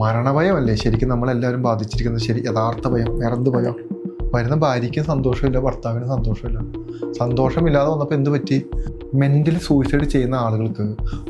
മരണഭയമല്ലേ? ശരിക്കും നമ്മളെല്ലാവരും ബാധിച്ചിരിക്കുന്നത് ശരി യഥാർത്ഥ ഭയം വേറെ എന്ത് ഭയം വരുന്ന ഭാര്യയ്ക്കും സന്തോഷമില്ല ഭർത്താവിനും സന്തോഷമില്ല. സന്തോഷമില്ലാതെ വന്നപ്പോൾ എന്ത് പറ്റി? മെന്റലി സൂയിസൈഡ് ചെയ്യുന്ന ആളുകൾക്ക്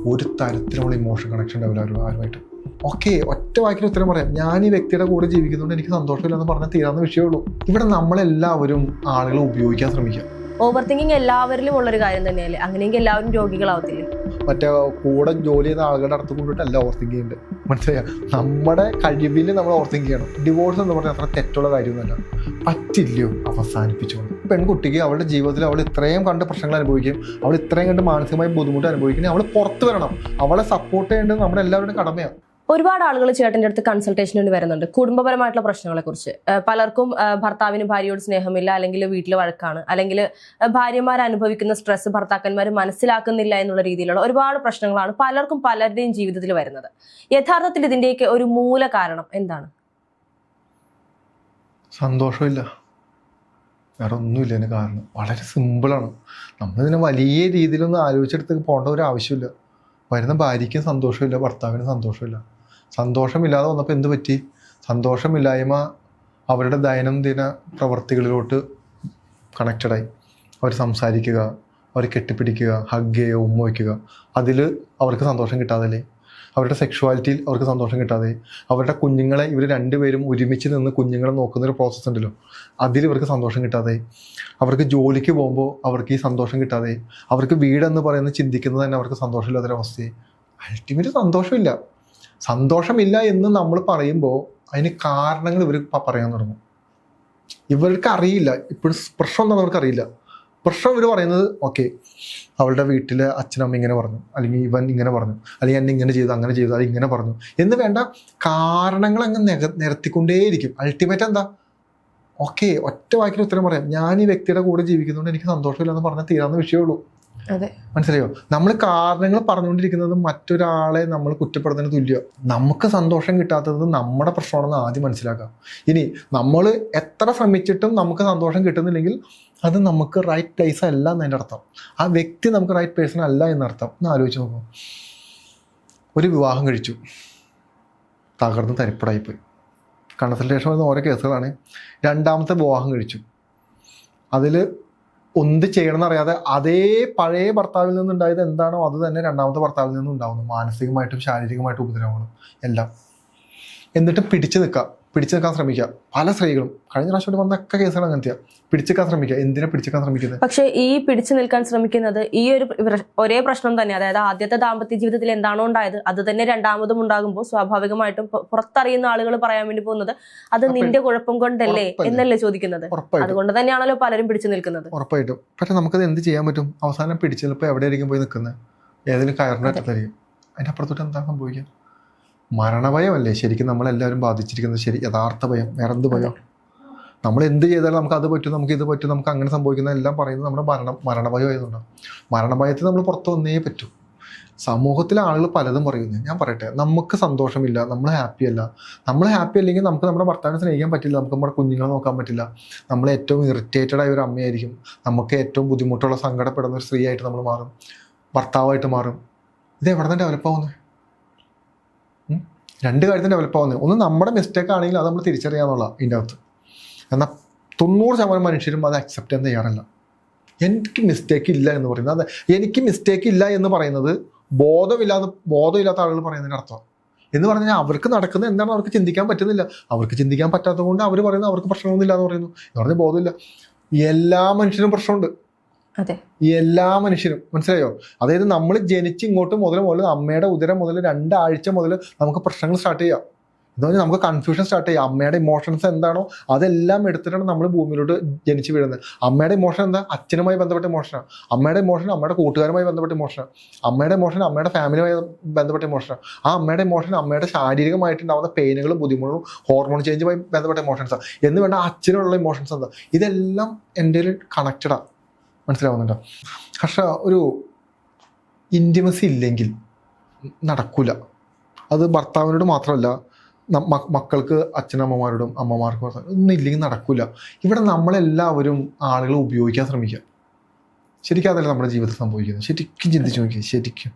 ഒരു തരത്തിലുള്ള ഇമോഷൻ കണക്ഷൻ ഉണ്ടാവില്ല ആരും ആരുമായിട്ട്. ഓക്കെ ഒറ്റ വാക്കിൽ ഉത്തരം പറയാം. ഞാൻ ഈ വ്യക്തിയുടെ കൂടെ ജീവിക്കുന്നതുകൊണ്ട് എനിക്ക് സന്തോഷമില്ല എന്ന് പറഞ്ഞാൽ തീരാവുന്ന വിഷയമുള്ളൂ ഇവിടെ നമ്മളെല്ലാവരും ആളുകളെ ഉപയോഗിക്കാൻ ശ്രമിക്കുക. ഓവർ തിങ്കിങ് എല്ലാവരിലും ഉള്ളൊരു കാര്യം തന്നെയല്ലേ? അങ്ങനെയെങ്കിൽ എല്ലാവരും രോഗികളാവത്തില്ലേ? മറ്റേ കൂടെ ജോലി ചെയ്യുന്ന ആളുകളുടെ അടുത്ത് കൊണ്ടിട്ടല്ല ഓവർ തിങ്ക് ചെയ്യുന്നുണ്ട് മനസ്സിലായോ? നമ്മുടെ കഴിവിൽ നമ്മൾ ഓവർ തിങ്ക് ചെയ്യണം. ഡിവോഴ്സ് എന്ന് പറഞ്ഞാൽ അത്ര തെറ്റുള്ള കാര്യമൊന്നുമല്ല. പറ്റില്ലയോ? അവസാനിപ്പിച്ചുകൊണ്ട് പെൺകുട്ടിക്ക് അവളുടെ ജീവിതത്തിൽ അവൾ ഇത്രയും കണ്ട് പ്രശ്നങ്ങൾ അനുഭവിക്കും. അവൾ ഇത്രയും കണ്ട് മാനസികമായി ബുദ്ധിമുട്ട് അനുഭവിക്കണേ അവൾ പുറത്ത് വരണം. അവളെ സപ്പോർട്ട് ചെയ്യേണ്ടത് നമ്മുടെ എല്ലാവരുടെയും കടമയാണ്. ഒരുപാട് ആളുകൾ ചേട്ടന്റെ അടുത്ത് കൺസൾട്ടേഷന് വരുന്നുണ്ട്. കുടുംബപരമായിട്ടുള്ള പ്രശ്നങ്ങളെ കുറിച്ച് പലർക്കും ഭർത്താവിന് ഭാര്യയോട് സ്നേഹമില്ല അല്ലെങ്കിൽ വീട്ടിൽ വഴക്കാണ് അല്ലെങ്കിൽ ഭാര്യമാർ അനുഭവിക്കുന്ന സ്ട്രെസ് ഭർത്താക്കന്മാർ മനസ്സിലാക്കുന്നില്ല എന്നുള്ള രീതിയിലുള്ള ഒരുപാട് പ്രശ്നങ്ങളാണ് പലർക്കും പലരുടെയും ജീവിതത്തിൽ വരുന്നത്. യഥാർത്ഥത്തിൽ ഇതിന്റെയൊക്കെ ഒരു മൂല കാരണം എന്താണ്? സന്തോഷമില്ല. വേറെ ഒന്നുമില്ല അതിന് കാരണം. വളരെ സിമ്പിളാണ്. നമ്മളിതിനെ വലിയ രീതിയിലൊന്നും ആലോചിച്ചെടുത്ത് പോകേണ്ട ഒരു ആവശ്യമില്ല. വരുന്ന ഭാര്യയ്ക്കും സന്തോഷമില്ല ഭർത്താവിനും സന്തോഷമില്ല. സന്തോഷമില്ലാതെ വന്നപ്പോൾ എന്ത് പറ്റി? സന്തോഷമില്ലായ്മ അവരുടെ ദൈനംദിന പ്രവർത്തികളിലോട്ട് കണക്റ്റഡായി അവർ സംസാരിക്കുക അവർ കെട്ടിപ്പിടിക്കുക ഹഗ് ചെയ്യുക ഉമ്മ വയ്ക്കുക. അതിൽ അവർക്ക് സന്തോഷം കിട്ടാതല്ലേ? അവരുടെ സെക്ഷുവാലിറ്റിയിൽ അവർക്ക് സന്തോഷം കിട്ടാതെ. അവരുടെ കുഞ്ഞുങ്ങളെ ഇവർ രണ്ടുപേരും ഒരുമിച്ച് നിന്ന് കുഞ്ഞുങ്ങളെ നോക്കുന്ന ഒരു പ്രോസസ്സ് ഉണ്ടല്ലോ. അതിൽ ഇവർക്ക് സന്തോഷം കിട്ടാതെ. അവർക്ക് ജോലിക്ക് പോകുമ്പോൾ അവർക്ക് ഈ സന്തോഷം കിട്ടാതെ. അവർക്ക് വീടെന്ന് പറയുന്നത് ചിന്തിക്കുന്നത് തന്നെ അവർക്ക് സന്തോഷമില്ലാത്തൊരവസ്ഥയെ. അൾട്ടിമേറ്റ് സന്തോഷമില്ല. സന്തോഷമില്ല എന്ന് നമ്മൾ പറയുമ്പോൾ അതിന് കാരണങ്ങൾ ഇവർ പറയാൻ തുടങ്ങും. ഇവർക്ക് അറിയില്ല. ഇപ്പോഴും പ്രശ്നം എന്താണെന്ന് അവർക്ക് അറിയില്ല. പ്രശ്നം ഇവർ പറയുന്നത് ഓക്കെ അവളുടെ വീട്ടിൽ അച്ഛനമ്മ ഇങ്ങനെ പറഞ്ഞു. അല്ലെങ്കിൽ ഇവൻ ഇങ്ങനെ പറഞ്ഞു. അല്ലെങ്കിൽ എന്നെ ഇങ്ങനെ ചെയ്തു അങ്ങനെ ചെയ്തു അത് ഇങ്ങനെ പറഞ്ഞു. എന്ന് വേണ്ട കാരണങ്ങൾ അങ്ങ് നിരത്തിക്കൊണ്ടേയിരിക്കും. അൾട്ടിമേറ്റ് എന്താ? ഓക്കെ ഒറ്റ വാക്കിൽ ഉത്തരം പറയാം. ഞാൻ ഈ വ്യക്തിയുടെ കൂടെ ജീവിക്കുന്നതുകൊണ്ട് എനിക്ക് സന്തോഷമില്ല എന്ന് പറഞ്ഞാൽ തീരാവുന്ന വിഷയമുള്ളൂ. മനസ്സിലായോ? നമ്മൾ കാരണങ്ങൾ പറഞ്ഞുകൊണ്ടിരിക്കുന്നത് മറ്റൊരാളെ നമ്മൾ കുറ്റപ്പെടുന്നതിന് തുല്യം. നമുക്ക് സന്തോഷം കിട്ടാത്തത് നമ്മുടെ പ്രശ്നമാണെന്ന് ആദ്യം മനസ്സിലാക്കാം. ഇനി നമ്മൾ എത്ര ശ്രമിച്ചിട്ടും നമുക്ക് സന്തോഷം കിട്ടുന്നില്ലെങ്കിൽ അത് നമുക്ക് റൈറ്റ് പ്ലേസ് അല്ല എന്നതിന്റെ അർത്ഥം. ആ വ്യക്തി നമുക്ക് റൈറ്റ് പേഴ്സൺ അല്ല എന്നർത്ഥം ഒന്ന് ആലോചിച്ച് നോക്കൂ. ഒരു വിവാഹം കഴിച്ചു. തകർന്ന് തരിപ്പടായിപ്പോയി. കൺസൾട്ടേഷൻ വരുന്ന ഓരോ കേസുകളാണ്. രണ്ടാമത്തെ വിവാഹം കഴിച്ചു. അതിൽ ചെയ്യണമെന്ന് അറിയാതെ അതേ പഴയ ഭർത്താവിൽ നിന്നുണ്ടായത് എന്താണോ അത് തന്നെ രണ്ടാമത്തെ ഭർത്താവിൽ നിന്നും ഉണ്ടാവുന്നു മാനസികമായിട്ടും ശാരീരികമായിട്ടും ഉപദ്രവങ്ങളും എല്ലാം. എന്നിട്ട് പിടിച്ചു നിൽക്കുക. പിടിച്ചു നിൽക്കാൻ ശ്രമിക്കുക. പല സ്ത്രീകളും കഴിഞ്ഞ പ്രാവശ്യം വന്നൊക്കെ കേസുകൾ അങ്ങനത്തെയാ. പിടിച്ചു നിൽക്കാൻ ശ്രമിക്കുക. എന്തിനാ പിടിച്ചു നിൽക്കാൻ ശ്രമിക്കുന്നത്? പക്ഷേ ഈ പിടിച്ചു നിൽക്കാൻ ശ്രമിക്കുന്നത് ഈ ഒരു ഒരേ പ്രശ്നം തന്നെ. അതായത് ആദ്യത്തെ ദാമ്പത്യ ജീവിതത്തിൽ എന്താണോ ഉണ്ടായത് അത് തന്നെ രണ്ടാമതും ഉണ്ടാകുമ്പോൾ സ്വാഭാവികമായിട്ടും പുറത്തറിയുന്ന ആളുകൾ പറയാൻ വേണ്ടി പോകുന്നത് അത് നിന്റെ കുഴപ്പം കൊണ്ടല്ലേ എന്നല്ലേ ചോദിക്കുന്നത്. അതുകൊണ്ട് തന്നെയാണല്ലോ പലരും പിടിച്ചു നിൽക്കുന്നത്. ഉറപ്പായിട്ടും. പക്ഷെ നമുക്കത് എന്ത് ചെയ്യാൻ പറ്റും? അവസാനം പിടിച്ചു നിൽപ്പോൾ എവിടെയായിരിക്കും പോയി നിൽക്കുന്നത്? ഏതെങ്കിലും കയറിന്റെ അറ്റത്തായിരിക്കും അതിന്റെ അപ്പുറത്തോട്ട് എന്താ സംഭവിക്കുക? മരണഭയമല്ലേ? ശരിക്കും നമ്മളെല്ലാവരും ബാധിച്ചിരിക്കുന്നത് ശരി യഥാർത്ഥ ഭയം വേറെ എന്ത് ഭയം? നമ്മൾ എന്ത് ചെയ്താലും നമുക്ക് അത് പറ്റും നമുക്ക് ഇത് പറ്റും നമുക്ക് അങ്ങനെ സംഭവിക്കുന്ന എല്ലാം പറയുന്നത് നമ്മുടെ മരണം മരണഭയം ആയതുകൊണ്ടാണ്. മരണഭയത്തിൽ നമ്മൾ പുറത്ത് വന്നേ പറ്റൂ. സമൂഹത്തിലെ ആളുകൾ പലതും പറയുന്നു. ഞാൻ പറയട്ടെ നമുക്ക് സന്തോഷമില്ല നമ്മൾ ഹാപ്പി അല്ല നമ്മൾ ഹാപ്പി അല്ലെങ്കിൽ നമുക്ക് നമ്മുടെ ഭർത്താവിനെ സ്നേഹിക്കാൻ പറ്റില്ല നമുക്ക് നമ്മുടെ കുഞ്ഞുങ്ങളെ നോക്കാൻ പറ്റില്ല. നമ്മൾ ഏറ്റവും ഇറിറ്റേറ്റഡ് ആയ ഒരു അമ്മയായിരിക്കും. നമുക്ക് ഏറ്റവും ബുദ്ധിമുട്ടുള്ള സങ്കടപ്പെടുന്ന ഒരു സ്ത്രീയായിട്ട് നമ്മൾ മാറും. ഭർത്താവായിട്ട് മാറും. ഇത് എവിടെ നിന്ന് ഡെവലപ്പ് ആവുന്നത്? രണ്ട് കാര്യത്തിന് ഡെവലപ്പ് ആവുന്നത് ഒന്ന് നമ്മുടെ മിസ്റ്റേക്ക് ആണെങ്കിൽ അത് നമ്മൾ തിരിച്ചറിയാന്നുള്ള ഇതിന്റെ അകത്ത്. എന്നാൽ തൊണ്ണൂറ് ശതമാനം മനുഷ്യരും അത് അക്സെപ്റ്റ് ചെയ്യാൻ തയ്യാറല്ല. എനിക്ക് മിസ്റ്റേക്ക് ഇല്ല എന്ന് പറയുന്നത്. അത് എനിക്ക് മിസ്റ്റേക്ക് ഇല്ല എന്ന് പറയുന്നത് ബോധമില്ലാതെ ബോധമില്ലാത്ത ആളുകൾ പറയുന്നതിന്റെ അർത്ഥം. എന്ന് പറഞ്ഞാൽ അവർക്ക് നടക്കുന്നത് എന്താണ് അവർക്ക് ചിന്തിക്കാൻ പറ്റുന്നില്ല. അവർക്ക് ചിന്തിക്കാൻ പറ്റാത്തത് കൊണ്ട് അവർ പറയുന്നത് അവർക്ക് പ്രശ്നമൊന്നുമില്ല എന്ന് പറയുന്നു. എന്ന് പറഞ്ഞാൽ ബോധമില്ല. എല്ലാ മനുഷ്യനും പ്രശ്നമുണ്ട്. എല്ലാ മനുഷ്യരും മനസ്സിലായോ? അതായത് നമ്മൾ ജനിച്ച് ഇങ്ങോട്ട് മുതൽ മുതൽ അമ്മയുടെ ഉദരം മുതൽ രണ്ടാഴ്ച മുതൽ നമുക്ക് പ്രശ്നങ്ങൾ സ്റ്റാർട്ട് ചെയ്യാം. എന്ന് പറഞ്ഞാൽ നമുക്ക് കൺഫ്യൂഷൻ സ്റ്റാർട്ട് ചെയ്യാം. അമ്മയുടെ ഇമോഷൻസ് എന്താണോ അതെല്ലാം എടുത്തിട്ടാണ് നമ്മൾ ഭൂമിയിലോട്ട് ജനിച്ചു വീഴുന്നത്. അമ്മയുടെ ഇമോഷൻ എന്താ? അച്ഛനുമായി ബന്ധപ്പെട്ട ഇമോഷനാണ് അമ്മയുടെ ഇമോഷൻ അമ്മയുടെ കൂട്ടുകാരുമായി ബന്ധപ്പെട്ട ഇമോഷനാണ് അമ്മയുടെ ഇമോഷൻ അമ്മയുടെ ഫാമിലിയുമായി ബന്ധപ്പെട്ട ഇമോഷനാണ് ആ. അമ്മയുടെ ഇമോഷൻ അമ്മയുടെ ശാരീരികമായിട്ടുണ്ടാവുന്ന പെയിനുകളും ബുദ്ധിമുട്ടും ഹോർമോൺ ചേഞ്ചുമായി ബന്ധപ്പെട്ട ഇമോഷൻസാണ് എന്ന് വേണ്ട അച്ഛനുള്ള ഇമോഷൻസ് എന്താ? ഇതെല്ലാം എന്റെ കണക്റ്റഡാണ് മനസ്സിലാവുന്നുണ്ടോ? ഹർഷ ഒരു ഇന്റിമസി ഇല്ലെങ്കിൽ നടക്കില്ല അത് ഭർത്താവിനോട് മാത്രമല്ല മക്കൾക്ക് അച്ഛനമ്മമാരോടും അമ്മമാർക്കും ഒന്നും ഇല്ലെങ്കിൽ നടക്കില്ല ഇവിടെ നമ്മളെല്ലാവരും ആളുകളെ ഉപയോഗിക്കാൻ ശ്രമിക്കുക. ശരിക്കും അതല്ല നമ്മുടെ ജീവിതത്തിൽ സംഭവിക്കുന്നത്? ശരിക്കും ചിന്തിച്ച് നോക്കി ശരിക്കും.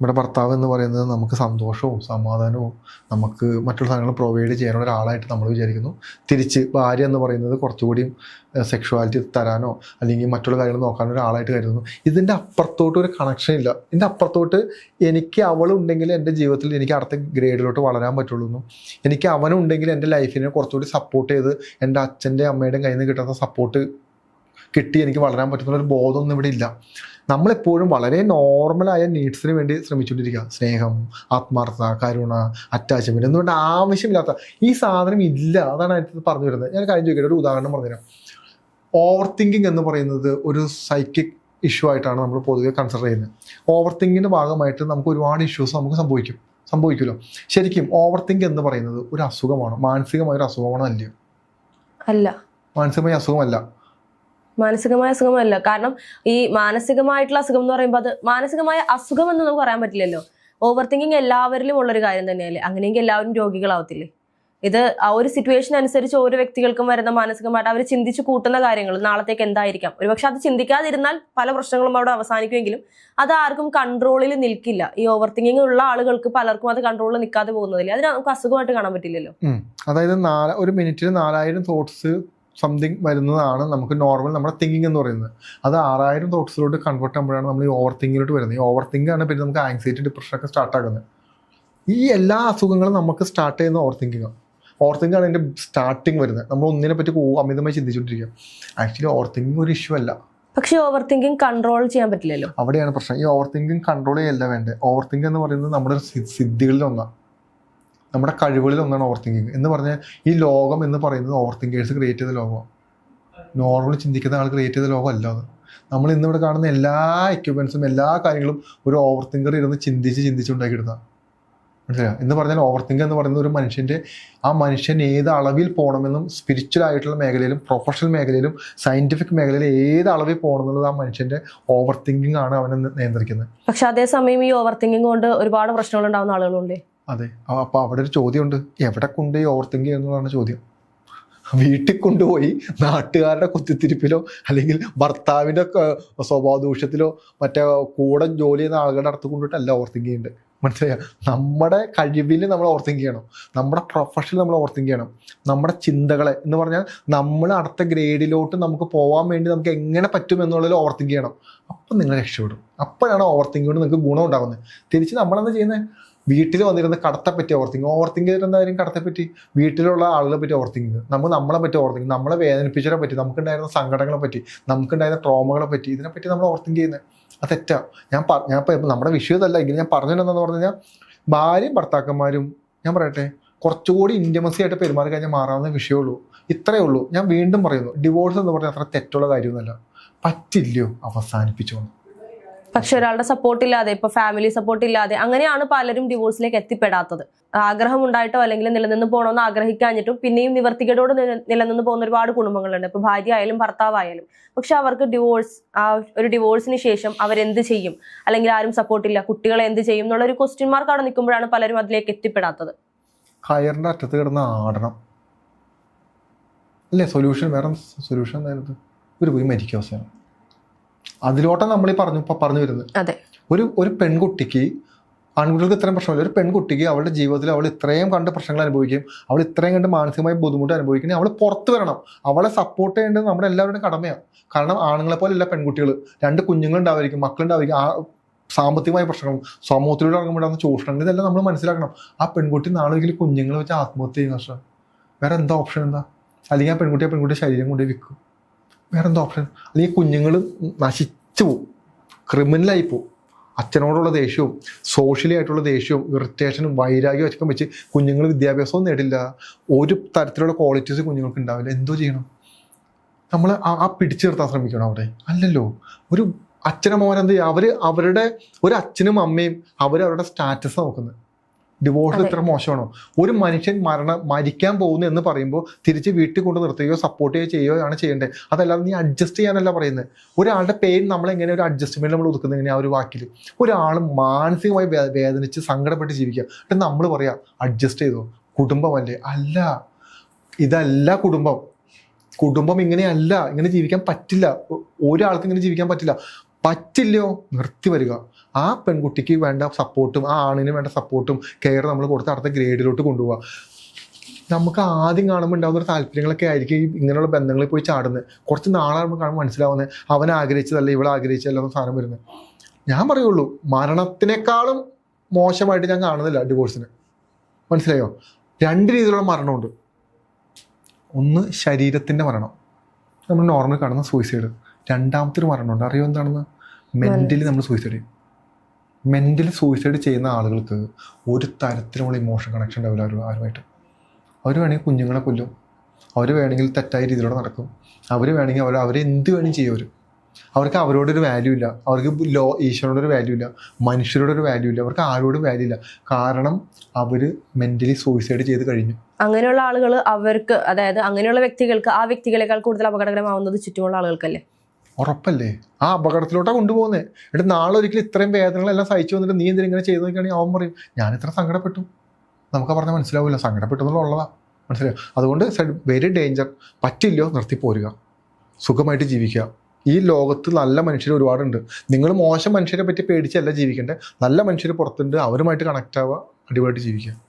നമ്മുടെ ഭർത്താവ് എന്ന് പറയുന്നത് നമുക്ക് സന്തോഷവും സമാധാനവും നമുക്ക് മറ്റുള്ള സാധനങ്ങൾ പ്രൊവൈഡ് ചെയ്യാനുള്ള ഒരാളായിട്ട് നമ്മൾ വിചാരിക്കുന്നു. തിരിച്ച് ഭാര്യ എന്ന് പറയുന്നത് കുറച്ചുകൂടി സെക്ഷുവാലിറ്റി തരാനോ അല്ലെങ്കിൽ മറ്റുള്ള കാര്യങ്ങൾ നോക്കാനോ ഒരാളായിട്ട് കരുതുന്നു. ഇതിന്റെ അപ്പുറത്തോട്ട് ഒരു കണക്ഷൻ ഇല്ല. ഇതിന്റെ അപ്പുറത്തോട്ട് എനിക്ക് അവളുണ്ടെങ്കിൽ എന്റെ ജീവിതത്തിൽ എനിക്ക് അടുത്ത ഗ്രേഡിലോട്ട് വളരാൻ പറ്റുള്ളൂ എനിക്ക് അവനുണ്ടെങ്കിൽ എന്റെ ലൈഫിനെ കുറച്ചുകൂടി സപ്പോർട്ട് ചെയ്ത് എന്റെ അച്ഛന്റെ അമ്മയുടെയും കയ്യിൽ നിന്ന് കിട്ടുന്ന സപ്പോർട്ട് കിട്ടി എനിക്ക് വളരാൻ പറ്റുന്ന ഒരു ബോധമൊന്നും ഇവിടെ ഇല്ല. നമ്മളെപ്പോഴും വളരെ നോർമലായ നീഡ്സിന് വേണ്ടി ശ്രമിച്ചുകൊണ്ടിരിക്കുക. സ്നേഹം ആത്മാർത്ഥത കരുണ അറ്റാച്ച്മെന്റ് എന്നുകൊണ്ട് ആവശ്യമില്ലാത്ത ഈ സാധനം ഇല്ല അതാണ് അതിനകത്ത് പറഞ്ഞു വരുന്നത്. ഞാൻ കാര്യം ചോദിക്കട്ടെ ഒരു ഉദാഹരണം പറഞ്ഞുതരാം. ഓവർ തിങ്കിങ് എന്ന് പറയുന്നത് ഒരു സൈക്കിക് ഇഷ്യൂ ആയിട്ടാണ് നമ്മൾ പൊതുവെ കൺസിഡർ ചെയ്യുന്നത്. ഓവർ തിങ്കിങ്ങിന്റെ ഭാഗമായിട്ട് നമുക്ക് ഒരുപാട് ഇഷ്യൂസ് നമുക്ക് സംഭവിക്കും. സംഭവിക്കുമല്ലോ. ശരിക്കും ഓവർ തിങ്ക് എന്ന് പറയുന്നത് ഒരു അസുഖമാണ്. മാനസികമായ ഒരു അസുഖമാണോ അല്ലയോ? അല്ല. മാനസികമായ അസുഖമല്ല. മാനസികമായ അസുഖമല്ല. കാരണം ഈ മാനസികമായിട്ടുള്ള അസുഖം എന്ന് പറയുമ്പോൾ അത് മാനസികമായ അസുഖം എന്ന് നമുക്ക് പറയാൻ പറ്റില്ലല്ലോ. ഓവർ തിങ്കിങ് എല്ലാവരിലും ഉള്ളൊരു കാര്യം തന്നെയല്ലേ? അങ്ങനെയെങ്കിൽ എല്ലാവരും രോഗികളാവത്തില്ലേ? ഇത് ആ ഒരു സിറ്റുവേഷൻ അനുസരിച്ച് ഓരോ വ്യക്തികൾക്കും വരുന്ന മാനസികമായിട്ട് അവർ ചിന്തിച്ച് കൂട്ടുന്ന കാര്യങ്ങൾ നാളത്തേക്ക് എന്തായിരിക്കാം? ഒരുപക്ഷെ അത് ചിന്തിക്കാതിരുന്നാൽ പല പ്രശ്നങ്ങളും അവിടെ അവസാനിക്കുമെങ്കിലും അത് ആർക്കും കൺട്രോളിൽ നിൽക്കില്ല. ഈ ഓവർ തിങ്കിങ് ഉള്ള ആളുകൾക്ക് പലർക്കും അത് കൺട്രോളിൽ നിൽക്കാതെ പോകുന്നതില്ല? അതിന് നമുക്ക് അസുഖമായിട്ട് കാണാൻ പറ്റില്ലല്ലോ. അതായത് ഒരു മിനിറ്റിൽ നാലായിരം തോട്ട്സ് സംതിങ് വരുന്നതാണ് നമുക്ക് നോർമൽ നമ്മുടെ തിങ്കിങ് എന്ന് പറയുന്നത്. അത് ആറായിരം തോട്ട്സിലോട്ട് കൺവേർട്ട് ആകുമ്പോഴാണ് നമ്മൾ ഈ ഓവർ തിങ്കിലോട്ട് വരുന്നത്. ഈ ഓവർ തിങ്ക് ആണ് പിന്നെ നമുക്ക് ആങ്സൈറ്റി ഡിപ്രഷനൊക്കെ സ്റ്റാർട്ട് ആകുന്നത്. ഈ എല്ലാ അസുഖങ്ങളും നമുക്ക് സ്റ്റാർട്ട് ചെയ്യുന്ന ഓവർ തിങ്കിങ് ഓവർ തിങ്ക് ആണ് അതിന്റെ സ്റ്റാർട്ടിങ് വരുന്നത്. നമ്മൾ ഒന്നിനെ പറ്റി അമിതമായി ചിന്തിച്ചുകൊണ്ടിരിക്കുക. ആക്ച്വലി ഓവർ തിങ്കിങ് ഒരു ഇഷ്യൂ അല്ല. പക്ഷേ ഓവർ തിങ്കിങ് കൺട്രോൾ ചെയ്യാൻ പറ്റില്ലല്ലോ. അവിടെയാണ് പ്രശ്നം. ഈ ഓവർ തിങ്കിങ് കൺട്രോൾ ചെയ്യല്ല വേണ്ടത്. ഓവർ തിങ്ക് എന്ന് പറയുന്നത് നമ്മുടെ സിദ്ധികളിൽ ഒന്നാണ് നമ്മുടെ കഴിവുകളിൽ ഒന്നാണ് ഓവർ തിങ്കിങ് എന്ന് പറഞ്ഞാൽ ഈ ലോകം എന്ന് പറയുന്നത് ഓവർ തിങ്കേഴ്സ് ക്രിയേറ്റ് ചെയ്ത ലോകമാണ് നോർമൽ ചിന്തിക്കുന്ന ആൾ ക്രിയേറ്റ് ചെയ്ത ലോകമല്ല അത്. നമ്മൾ ഇന്നിവിടെ കാണുന്ന എല്ലാ എക്യുപ്മെൻസും എല്ലാ കാര്യങ്ങളും ഒരു ഓവർ തിങ്കർ ഇരുന്ന് ചിന്തിച്ച് ചിന്തിച്ച് ഉണ്ടാക്കിയെടുത്താണ് മനസ്സിലായോ? എന്ന് പറഞ്ഞാൽ ഓവർ തിങ്ക് എന്ന് പറയുന്നത് ഒരു മനുഷ്യന്റെ ആ മനുഷ്യൻ ഏത് അളവിൽ പോകണമെന്നും സ്പിരിച്വൽ ആയിട്ടുള്ള മേഖലയിലും പ്രൊഫഷണൽ മേഖലയിലും സയന്റിഫിക് മേഖലയിലും ഏത് അളവിൽ പോകണം എന്നുള്ളത് ആ മനുഷ്യന്റെ ഓവർ തിങ്കിങ് ആണ് അവനെ നിയന്ത്രിക്കുന്നത്. പക്ഷെ അതേസമയം ഈ ഓവർ തിങ്കിങ് കൊണ്ട് ഒരുപാട് പ്രശ്നങ്ങൾ ഉണ്ടാകുന്ന ആളുകളുണ്ട്? അതെ. അപ്പോൾ അപ്പൊ അവിടെ ഒരു ചോദ്യമുണ്ട്. എവിടെ കൊണ്ടുപോയി ഓവർ തിങ്ക് ചെയ്യുന്നതാണ് ചോദ്യം. വീട്ടിൽ കൊണ്ടുപോയി നാട്ടുകാരുടെ കുത്തിത്തിരിപ്പിലോ അല്ലെങ്കിൽ ഭർത്താവിന്റെ സ്വഭാവദൂഷ്യത്തിലോ സ്വഭാവ ദൂഷ്യത്തിലോ മറ്റേ കൂടെ ജോലി ചെയ്യുന്ന ആളുകളുടെ അടുത്ത് കൊണ്ടിട്ടല്ല ഓവർ തിങ്ക് ചെയ്യേണ്ടത് മനസ്സിലായോ? നമ്മുടെ കഴിവിൽ നമ്മൾ ഓവർ തിങ്ക് ചെയ്യണം. നമ്മുടെ പ്രൊഫഷനിൽ നമ്മൾ ഓവർ തിങ്ക് ചെയ്യണം. നമ്മുടെ ചിന്തകളെ എന്ന് പറഞ്ഞാൽ നമ്മൾ അടുത്ത ഗ്രേഡിലോട്ട് നമുക്ക് പോകാൻ വേണ്ടി നമുക്ക് എങ്ങനെ പറ്റും എന്നുള്ളതിൽ ഓവർ തിങ്ക് ചെയ്യണം. അപ്പം നിങ്ങൾ രക്ഷപ്പെടും. അപ്പോഴാണ് ഓവർ തിങ്ക് കൊണ്ട് നിങ്ങൾക്ക് ഗുണം ഉണ്ടാകുന്നത്. തിരിച്ച് നമ്മളെന്താ ചെയ്യുന്നത്? വീട്ടിൽ വന്നിരുന്ന കടത്തെ പറ്റി ഓവർ തിങ്ക് ഓവർ തിങ്ക് ചെയ്തിട്ട് എന്തായാലും കടത്തെ പറ്റി? വീട്ടിലുള്ള ആളുകളെ പറ്റി ഓവർ തിങ്ക് നമ്മൾ നമ്മളെ പറ്റി ഓവർ തിങ്ക് നമ്മളെ വേദനിപ്പിച്ചതിനെ പറ്റി. നമുക്കുണ്ടായിരുന്ന സങ്കടങ്ങളെ പറ്റി. നമുക്കുണ്ടായിരുന്ന ട്രോമകളെ പറ്റി. ഇതിനെ പറ്റി നമ്മൾ ഓവർ തിങ്ക് ചെയ്യുന്നത് അത് തെറ്റാ. ഞാൻ ഞാൻ ഇപ്പം നമ്മുടെ വിഷയം ഇതല്ല. എങ്കിലും ഞാൻ പറഞ്ഞു തന്നെന്ന് പറഞ്ഞു കഴിഞ്ഞാൽ ഭാര്യയും ഭർത്താക്കന്മാരും ഞാൻ പറയട്ടെ കുറച്ചുകൂടി ഇന്റമസി ആയിട്ട് പെരുമാറി കഴിഞ്ഞാൽ മാറാവുന്ന വിഷയമുള്ളൂ ഇത്രയേ ഉള്ളൂ. ഞാൻ വീണ്ടും പറയുന്നു ഡിവോഴ്സ് എന്ന് പറഞ്ഞാൽ അത്ര തെറ്റുള്ള കാര്യമൊന്നുമല്ല. പറ്റില്ലയോ? അവസാനിപ്പിച്ചോണം പക്ഷെ ഒരാളുടെ സപ്പോർട്ട് ഇല്ലാതെ ഇപ്പൊ ഫാമിലി സപ്പോർട്ട് ഇല്ലാതെ അങ്ങനെയാണ് പലരും ഡിവോഴ്സിലേക്ക് എത്തിപ്പെടാത്തത്. ആഗ്രഹം ഉണ്ടായിട്ടോ അല്ലെങ്കിൽ നിലനിന്ന് പോകണമെന്ന് ആഗ്രഹിക്കാഞ്ഞിട്ടും പിന്നെയും നിവർത്തികേടോട് നില- നിലനിന്ന് പോകുന്ന ഒരുപാട് കുടുംബങ്ങളുണ്ട്. ഇപ്പൊ ഭാര്യ ആയാലും ഭർത്താവായാലും. പക്ഷെ അവർക്ക് ഡിവോഴ്സ് ആ ഒരു ഡിവോഴ്സിന് ശേഷം അവരെന്ത് ചെയ്യും? അല്ലെങ്കിൽ ആരും സപ്പോർട്ട് ഇല്ല. കുട്ടികളെ എന്ത് ചെയ്യും? എന്നുള്ള ഒരു ക്വസ്റ്റ്യൻ മാർക്ക് അവിടെ നിൽക്കുമ്പോഴാണ് പലരും അതിലേക്ക് എത്തിപ്പെടാത്തത്. കയറിന്റെ അറ്റത്ത് കിടന്ന് ആടണം. അല്ലേ? സൊല്യൂഷൻ വേറെ സൊല്യൂഷൻ ഒരു പോയി മരിക്കുക അവസാനം. അതിലോട്ടാണ് നമ്മൾ ഈ പറഞ്ഞു പറഞ്ഞു വരുന്നത്. അതെ. ഒരു ഒരു പെൺകുട്ടിക്ക് ആൺകുട്ടികൾക്ക് ഇത്രയും പ്രശ്നമില്ല. ഒരു പെൺകുട്ടിക്ക് അവളുടെ ജീവിതത്തിൽ അവൾ ഇത്രയും കണ്ട് പ്രശ്നങ്ങൾ അനുഭവിക്കും അവൾ ഇത്രയും കണ്ട് മാനസികമായി ബുദ്ധിമുട്ട് അനുഭവിക്കണേ അവൾ പുറത്ത് വരണം. അവളെ സപ്പോർട്ട് ചെയ്യേണ്ടത് നമ്മുടെ എല്ലാവരുടെയും കടമയാണ്. കാരണം ആണുങ്ങളെ പോലെ എല്ലാ പെൺകുട്ടികൾ രണ്ട് കുഞ്ഞുങ്ങളുണ്ടാവായിരിക്കും മക്കളുണ്ടാവായിരിക്കും ആ സാമ്പത്തികമായ പ്രശ്നങ്ങളും സമൂഹത്തിലൂടെ ഇറങ്ങുമ്പോഴാണ് ചൂഷണങ്ങൾ. ഇതെല്ലാം നമ്മൾ മനസ്സിലാക്കണം. ആ പെൺകുട്ടി നാളെ ഒരിക്കലും കുഞ്ഞുങ്ങളെ വെച്ച് ആത്മഹത്യ ചെയ്യുന്ന പ്രശ്നം. വേറെ എന്താ ഓപ്ഷൻ എന്താ? അല്ലെങ്കിൽ ആ പെൺകുട്ടി ആ പെൺകുട്ടിയുടെ ശരീരം കൊണ്ടുപോയി വിൽക്കും. വേറെ എന്താ ഓപ്ഷൻ അല്ലെങ്കിൽ കുഞ്ഞുങ്ങൾ നശിച്ചു പോവും. ക്രിമിനലായി പോവും. അച്ഛനോടുള്ള ദേഷ്യവും സോഷ്യലി ആയിട്ടുള്ള ദേഷ്യവും ഇറിറ്റേഷനും വൈരാഗ്യവും അച്ഛൻ വെച്ച് കുഞ്ഞുങ്ങൾ വിദ്യാഭ്യാസവും നേടില്ല. ഒരു തരത്തിലുള്ള ക്വാളിറ്റീസ് കുഞ്ഞുങ്ങൾക്ക് ഉണ്ടാവില്ല. എന്തോ ചെയ്യണം? നമ്മൾ ആ പിടിച്ചു നിർത്താൻ ശ്രമിക്കണം അവിടെ. അല്ലല്ലോ. ഒരു അച്ഛനമ്മമാരെന്ത് അവർ അവർ അവരുടെ ഒരു അച്ഛനും അമ്മയും അവർ അവരുടെ സ്റ്റാറ്റസ് നോക്കുന്നത്. ഡിവോഴ്സ് ഇത്ര മോശമാണോ? ഒരു മനുഷ്യൻ മരണം മരിക്കാൻ പോകുന്നു എന്ന് പറയുമ്പോൾ തിരിച്ച് വീട്ടിൽ കൊണ്ട് നിർത്തുകയോ സപ്പോർട്ട് ചെയ്യുകയോ ചെയ്യുകയോ ആണ് ചെയ്യേണ്ടത്. അതല്ലാതെ നീ അഡ്ജസ്റ്റ് ചെയ്യാനല്ല പറയുന്നത് ഒരാളുടെ പെയിൻ നമ്മൾ എങ്ങനെ ഒരു അഡ്ജസ്റ്റ്മെന്റ് നമ്മൾ ഒതുക്കുന്നത് എങ്ങനെ ആ ഒരു വാക്കിൽ ഒരാൾ മാനസികമായി വേദനിച്ച് സങ്കടപ്പെട്ട് ജീവിക്കുക. എന്നിട്ട് നമ്മൾ പറയാ അഡ്ജസ്റ്റ് ചെയ്തോ. കുടുംബമല്ലേ? അല്ല. ഇതല്ല കുടുംബം. കുടുംബം ഇങ്ങനെയല്ല. ഇങ്ങനെ ജീവിക്കാൻ പറ്റില്ല. ഒരാൾക്ക് ഇങ്ങനെ ജീവിക്കാൻ പറ്റില്ല. പറ്റില്ലയോ? നിർത്തി വരിക. ആ പെൺകുട്ടിക്ക് വേണ്ട സപ്പോർട്ടും ആ ആണിന് വേണ്ട സപ്പോർട്ടും കെയർ നമ്മൾ കൊടുത്ത് അടുത്ത ഗ്രേഡിലോട്ട് കൊണ്ടുപോവുക. നമുക്ക് ആദ്യം കാണുമ്പോൾ ഉണ്ടാകുന്ന ഒരു താല്പര്യങ്ങളൊക്കെ ആയിരിക്കും ഇങ്ങനെയുള്ള ബന്ധങ്ങളിൽ പോയി ചാടുന്നത്. കുറച്ച് നാളാകുമ്പോൾ കാണുമ്പോൾ മനസ്സിലാവുന്നത് അവൻ ആഗ്രഹിച്ചതല്ല ഇവൾ ആഗ്രഹിച്ചതല്ല എന്ന സാധനം വരുന്നത്. ഞാൻ പറയുള്ളൂ മരണത്തിനേക്കാളും മോശമായിട്ട് ഞാൻ കാണുന്നില്ല ഡിവോഴ്സിന് മനസ്സിലായോ? രണ്ട് രീതിയിലുള്ള മരണമുണ്ട്. ഒന്ന് ശരീരത്തിന്റെ മരണം. നമ്മൾ നോർമൽ കാണുന്ന സൂയിസൈഡ് രണ്ടാമത്തെ ഒരു മരണമുണ്ട്. അറിയോ എന്താണെന്ന്? മെന്റലി നമ്മൾ സൂയിസൈഡ് ചെയ്യും. മെന്റലി സൂയിസൈഡ് ചെയ്യുന്ന ആളുകൾക്ക് ഒരു തരത്തിലുള്ള ഇമോഷൻ കണക്ഷൻ ഉണ്ടാവില്ല അവർ ആരുമായിട്ട്. അവർ വേണമെങ്കിൽ കുഞ്ഞുങ്ങളെ കൊല്ലും. അവർ വേണമെങ്കിൽ തെറ്റായ രീതിയിലൂടെ നടക്കും. അവർ വേണമെങ്കിൽ അവർ അവരെ എന്ത് വേണമെങ്കിൽ ചെയ്യും അവർ അവർക്ക് അവരോടൊരു വാല്യൂ ഇല്ല. അവർക്ക് ലോ ഈശ്വരനോടൊരു വാല്യൂ ഇല്ല. മനുഷ്യരോടൊരു വാല്യൂ ഇല്ല. അവർക്ക് ആരോടും വാല്യൂ ഇല്ല. കാരണം അവർ മെന്റലി സൂയിസൈഡ് ചെയ്ത് കഴിഞ്ഞു. അങ്ങനെയുള്ള ആളുകൾ അവർക്ക് അതായത് അങ്ങനെയുള്ള വ്യക്തികൾക്ക് ആ വ്യക്തികളെക്കാൾ കൂടുതൽ അപകടകരമാവുന്നത് ചുറ്റുമുള്ള ആളുകൾക്കല്ലേ? ഉറപ്പല്ലേ? ആ അപകടത്തിലോട്ടാണ് കൊണ്ടുപോകുന്നത് എന്നിട്ട് നാളെ ഒരിക്കലും ഇത്രയും വേദനകളെല്ലാം സഹിച്ചു വന്നിട്ട് നീ എന്തിനാ ഇങ്ങനെ ചെയ്തു നോക്കുകയാണെങ്കിൽ അവൻ പറയും ഞാൻ ഇത്ര സങ്കടപ്പെട്ടു. നമുക്ക് പറഞ്ഞാൽ മനസ്സിലാവില്ല. സങ്കടപ്പെട്ടു എന്നുള്ളതാണ് മനസ്സിലായോ? അതുകൊണ്ട് വെരി ഡേഞ്ചർ പറ്റില്ലയോ? നിർത്തി പോരുക. സുഖമായിട്ട് ജീവിക്കുക. ഈ ലോകത്ത് നല്ല മനുഷ്യർ ഒരുപാടുണ്ട്. നിങ്ങൾ മോശം മനുഷ്യരെ പറ്റി പേടിച്ചല്ല ജീവിക്കേണ്ടത് നല്ല മനുഷ്യർ പുറത്തുണ്ട്. അവരുമായിട്ട് കണക്ട് ആവുക. അടിപൊളിയായിട്ട് ജീവിക്കുക.